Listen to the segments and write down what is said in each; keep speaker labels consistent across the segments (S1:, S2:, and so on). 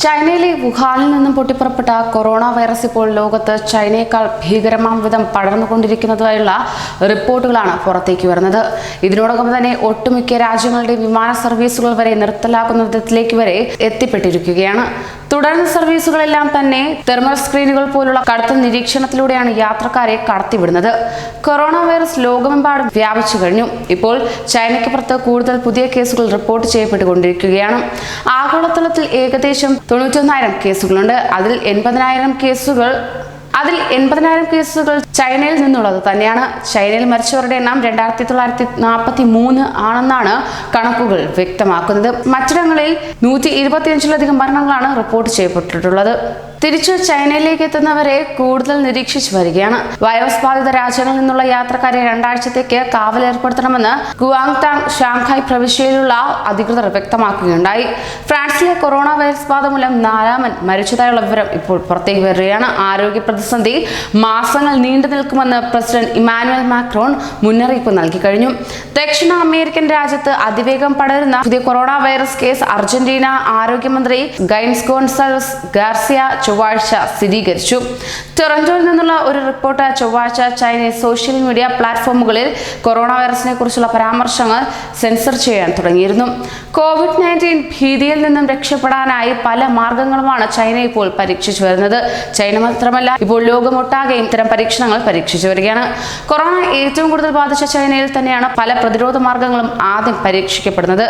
S1: ചൈനയിലെ വുഹാനിൽ നിന്നും പൊട്ടിപ്പുറപ്പെട്ട കൊറോണ വൈറസ് ഇപ്പോൾ ലോകത്ത് ചൈനയേക്കാൾ ഭീകരമാം വിധം പടർന്നുകൊണ്ടിരിക്കുന്നതായുള്ള റിപ്പോർട്ടുകളാണ് പുറത്തേക്ക് വരുന്നത്. ഇതിനോടകം തന്നെ ഒട്ടുമിക്ക രാജ്യങ്ങളുടെ വിമാന സർവീസുകൾ വരെ നിർത്തലാക്കുന്ന വിധത്തിലേക്ക് വരെ എത്തിപ്പെട്ടിരിക്കുകയാണ്. തുടർന്ന് സർവീസുകളെല്ലാം തന്നെ തെർമൽ സ്ക്രീനുകൾ പോലുള്ള കടുത്ത നിരീക്ഷണത്തിലൂടെയാണ് യാത്രക്കാരെ കടത്തിവിടുന്നത്. കൊറോണ വൈറസ് ലോകമെമ്പാടും വ്യാപിച്ചു കഴിഞ്ഞു. ഇപ്പോൾ ചൈനയ്ക്ക് പുറത്ത് കൂടുതൽ പുതിയ കേസുകൾ റിപ്പോർട്ട് ചെയ്യപ്പെട്ടുകൊണ്ടിരിക്കുകയാണ്. ആഗോളതലത്തിൽ ഏകദേശം തൊണ്ണൂറ്റൊന്നായിരം കേസുകളുണ്ട്. അതിൽ എൺപതിനായിരം കേസുകൾ അതിൽ എൺപതിനായിരം കേസുകൾ ചൈനയിൽ നിന്നുള്ളത് തന്നെയാണ്. ചൈനയിൽ മരിച്ചവരുടെ എണ്ണം രണ്ടായിരത്തി തൊള്ളായിരത്തി നാൽപ്പത്തി മൂന്ന് ആണെന്നാണ് കണക്കുകൾ വ്യക്തമാക്കുന്നത്. മറ്റിടങ്ങളിൽ നൂറ്റി ഇരുപത്തിയഞ്ചിലധികം മരണങ്ങളാണ് റിപ്പോർട്ട് ചെയ്യപ്പെട്ടിട്ടുള്ളത്. തിരിച്ചു ചൈനയിലേക്ക് എത്തുന്നവരെ കൂടുതൽ നിരീക്ഷിച്ചു വരികയാണ്. വൈറസ് ബാധിത രാജ്യങ്ങളിൽ നിന്നുള്ള യാത്രക്കാരെ രണ്ടാഴ്ചത്തേക്ക് കാവൽ ഏർപ്പെടുത്തണമെന്ന് ഗുവാങ്താങ് ഷാങ്ഹായ് പ്രവിശ്യയിലുള്ള അധികൃതർ വ്യക്തമാക്കുകയുണ്ടായി. ഫ്രാൻസിലെ കൊറോണ വൈറസ് ബാധ മൂലം നാലാമൻ മരിച്ചതായുള്ള വിവരം ഇപ്പോൾ പുറത്തേക്ക് വരികയാണ്. ആരോഗ്യ പ്രതിസന്ധി മാസങ്ങൾ നീണ്ടു നിൽക്കുമെന്ന് പ്രസിഡന്റ് ഇമാനുവൽ മാക്രോൺ മുന്നറിയിപ്പ് നൽകി കഴിഞ്ഞു. ദക്ഷിണ അമേരിക്കൻ രാജ്യത്ത് അതിവേഗം പടരുന്ന പുതിയ കൊറോണ വൈറസ് കേസ് അർജന്റീന ആരോഗ്യമന്ത്രി ഗൈൻസ് ഗോൺസാൽസ് ഗാർസിയ ചൊവ്വാഴ്ച സ്ഥിരീകരിച്ചു. ടൊറന്റോയിൽ നിന്നുള്ള ഒരു റിപ്പോർട്ട് ചൊവ്വാഴ്ച ചൈനീസ് സോഷ്യൽ മീഡിയ പ്ലാറ്റ്ഫോമുകളിൽ കൊറോണ വൈറസിനെ കുറിച്ചുള്ള പരാമർശങ്ങൾ സെൻസർ ചെയ്യാൻ തുടങ്ങിയിരുന്നു. കോവിഡ് നയന്റീൻ ഭീതിയിൽ നിന്നും രക്ഷപ്പെടാനായി പല മാർഗങ്ങളുമാണ് ചൈന ഇപ്പോൾ പരീക്ഷിച്ചു വരുന്നത്. ചൈന മാത്രമല്ല ഇപ്പോൾ ലോകമൊട്ടാകെയും ഇത്തരം പരീക്ഷണങ്ങൾ പരീക്ഷിച്ചു വരികയാണ്. കൊറോണ ഏറ്റവും കൂടുതൽ ബാധിച്ച ചൈനയിൽ തന്നെയാണ് പല പ്രതിരോധ മാർഗങ്ങളും ആദ്യം പരീക്ഷിക്കപ്പെടുന്നത്.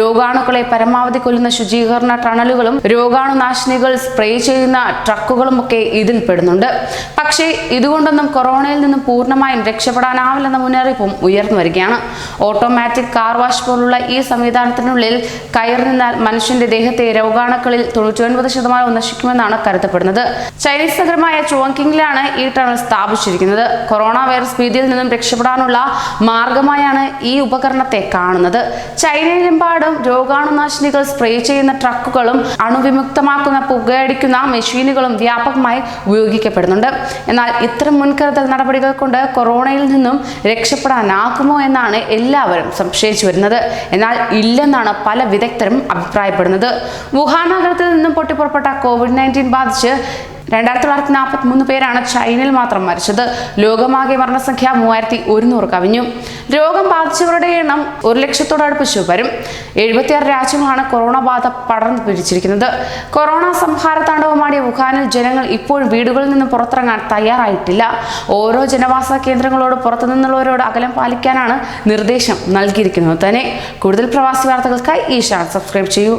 S1: രോഗാണുക്കളെ പരമാവധി കൊല്ലുന്ന ശുചീകരണ ടണലുകളും രോഗാണുനാശിനികൾ സ്പ്രേ ചെയ്യുന്ന ട്രക്കുകളും ഒക്കെ ഇതിൽ പെടുന്നുണ്ട്. പക്ഷേ ഇതുകൊണ്ടൊന്നും കൊറോണയിൽ നിന്നും പൂർണമായും രക്ഷപ്പെടാനാവില്ലെന്ന മുന്നറിയിപ്പും ഉയർന്നു വരികയാണ്. ഓട്ടോമാറ്റിക് കാർ വാഷ് പോലുള്ള ഈ സംവിധാനത്തിനുള്ളിൽ കയറി നിന്നാൽ മനുഷ്യന്റെ ദേഹത്തെ രോഗാണുക്കളിൽ തൊണ്ണൂറ്റി ശതമാനവും നശിക്കുമെന്നാണ് കരുതപ്പെടുന്നത്. ചൈനീസ് നഗരമായ ചുവങ്കിങ്ങിലാണ് ഈ ടണൽ സ്ഥാപിച്ചിരിക്കുന്നത്. കൊറോണ വൈറസ് ഭീതിയിൽ നിന്നും രക്ഷപ്പെടാനുള്ള മാർഗമായാണ് ഈ ഉപകരണത്തെ കാണുന്നത്. ചൈനയിലെമ്പാടും രോഗാണുനാശിനികൾ സ്പ്രേ ചെയ്യുന്ന ട്രക്കുകളും അണുവിമുക്തമാക്കുന്ന പുകയടിക്കുന്ന മെഷീനുകളും വ്യാപകമായി ഉപയോഗിക്കപ്പെടുന്നുണ്ട്. എന്നാൽ ഇത്തരം മുൻകരുതൽ നടപടികൾ കൊണ്ട് കൊറോണയിൽ നിന്നും രക്ഷപ്പെടാനാകുമോ എന്നാണ് എല്ലാവരും സംശയിച്ചു വരുന്നത്. എന്നാൽ ഇല്ലെന്നാണ് പല വിദഗ്ധരും അഭിപ്രായപ്പെടുന്നത്. വുഹാൻ നഗരത്തിൽ നിന്നും പൊട്ടിപ്പുറപ്പെട്ട കോവിഡ് നയന്റീൻ ബാധിച്ച് രണ്ടായിരത്തി തൊള്ളായിരത്തി നാൽപ്പത്തി മൂന്ന് പേരാണ് ചൈനയിൽ മാത്രം മരിച്ചത്. ലോകമാകെ മരണസംഖ്യ മൂവായിരത്തി ഒരുന്നൂറ് കവിഞ്ഞു. രോഗം ബാധിച്ചവരുടെ എണ്ണം ഒരു ലക്ഷത്തോടടുപ്പിച്ചു വരും. എഴുപത്തിയാറ് രാജ്യങ്ങളാണ് കൊറോണ ബാധ പടർന്നു പിടിച്ചിരിക്കുന്നത്. കൊറോണ സംഹാര താണ്ഡവമാടിയ വുഹാനിൽ ജനങ്ങൾ ഇപ്പോൾ വീടുകളിൽ നിന്ന് പുറത്തിറങ്ങാൻ തയ്യാറായിട്ടില്ല. ഓരോ ജനവാസ കേന്ദ്രങ്ങളോട് പുറത്തു നിന്നുള്ളവരോട് അകലം പാലിക്കാനാണ് നിർദ്ദേശം നൽകിയിരിക്കുന്നത് തന്നെ. കൂടുതൽ പ്രവാസി വാർത്തകൾക്കായി ഈ ചാനൽ സബ്സ്ക്രൈബ് ചെയ്യൂ.